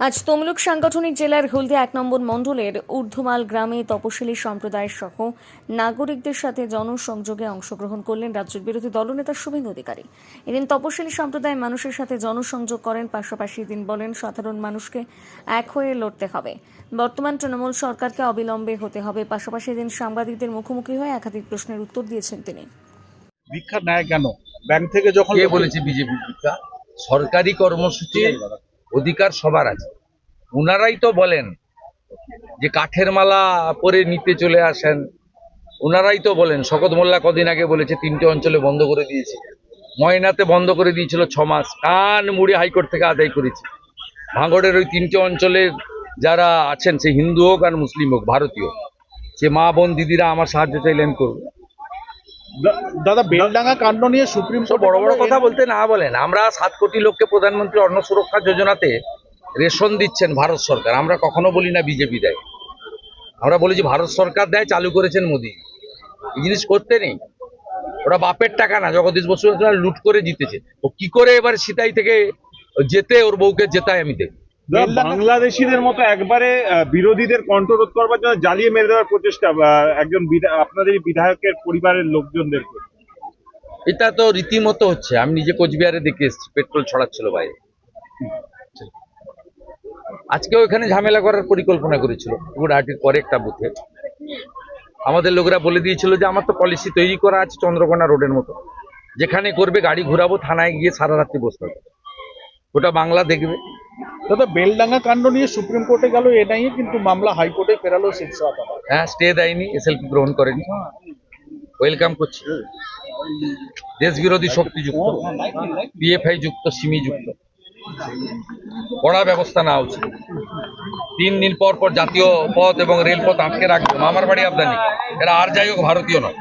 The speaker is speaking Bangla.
আজ তমলুক সাংগঠনিক জেলার হলদিয়া এক নম্বর মণ্ডলের ঊর্ধ্বমাল গ্রামে তপশিলি সম্প্রদায় সহ নাগরিকদের সাথে জনসংযোগে অংশগ্রহণ করলেন রাজ্যের বিরোধী দলনেতা শুভেন্দু অধিকারী। এদিন তপশিলি সম্প্রদায়ের মানুষের সাথে জনসংযোগ করেন পাশাপাশি দিন বলেন সাধারণ মানুষকে এক হয়ে লড়তে হবে। বর্তমান তৃণমূল সরকারকে অবিলম্বে হতে হবে। পাশাপাশি এদিন সাংবাদিকদের মুখোমুখি হয়ে একাধিক প্রশ্নের উত্তর দিয়েছেন তিনি। ভিক্ষা নেয় কেন? ব্যাংক থেকে যখন বলেছে বিজেপি ভিক্ষা? সরকারি কর্মসূচির অধিকার সবার আছে। ওনারাই তো বলেন যে কাঠের মালা পরে নিতে চলে আসেন। ওনারাই তো বলেন, শকত মোল্লা কদিন আগে বলেছে তিনটে অঞ্চলে বন্ধ করে দিয়েছে। ময়নাতে বন্ধ করে দিয়েছিল ছ মাস, কান মুড়ে হাইকোর্ট থেকে আদায় করেছে। ভাঙড়ের ওই তিনটে অঞ্চলের যারা আছেন, সে হিন্দু হোক আর মুসলিম হোক, ভারতীয় সে মা বোন দিদিরা আমার সাহায্য চাইলেন করবে। দাদা বেলডাঙ্গা কাণ্ড নিয়ে সুপ্রিম কোর্ট বড় বড় কথা বলতে না বলেন। আমরা সাত কোটি লোককে প্রধানমন্ত্রী অন্ন সুরক্ষা যোজনাতে রেশন দিচ্ছেন ভারত সরকার। আমরা কখনো বলি না বিজেপি দেয়। আমরা বলি যে ভারত সরকার দেয় চালু করেছেন মোদী। এই জিনিস করতে নেই। ওরা বাপের টাকা না জগদীশ বসু লুট করে জিতেছে। ও কি করে এবার সিতাই থেকে যেতে ওর বউকে জেতায় আমি দেখি। বাংলাদেশিদের মতো একবারে বিরোধীদের কণ্ঠরোধ করবার জন্য জ্বালিয়ে মেরে দেওয়ার প্রচেষ্টা একজন আপনাদের বিধায়কের পরিবারের লোকজনদেরকে এটা তো রীতিমতো হচ্ছে। আমি নিজে কোচবিহারে দেখে এসেছি পেট্রোল ছড়াচ্ছিল বাইরে। আজকেও এখানে ঝামেলা করার পরিকল্পনা করেছিল। গুড়াহাটির পরে একটা বুথে। আমাদের লোকরা বলে দিয়েছিল যে আমার তো পলিসি তৈরি করা আছে চন্দ্রকোনা রোডের মতো। যেখানে করবে গাড়ি ঘুরাবো থানায় গিয়ে সারা রাত্রি বসতে হবে ওটা বাংলা দেখবে। দাদা, বেলডাঙ্গা কাণ্ড নিয়ে সুপ্রিম কোর্টে গেল এনআইএ কিন্তু মামলা হাইকোর্টে ফেরালো শীর্ষ আদালত হ্যাঁ স্টে দেয়নি এসএলপি গ্রহণ করেনি। ওয়েলকাম করছি। দেশ বিরোধী শক্তি যুক্ত পিএফআই যুক্ত সিমি যুক্ত। কড়া ব্যবস্থা নেওয়া উচিত। তিন দিন পর পর জাতীয় পথ এবং রেলপথ আটকে রাখবে। মামার বাড়ি আবদানি এরা আর যাই হোক, ভারতীয় নয়।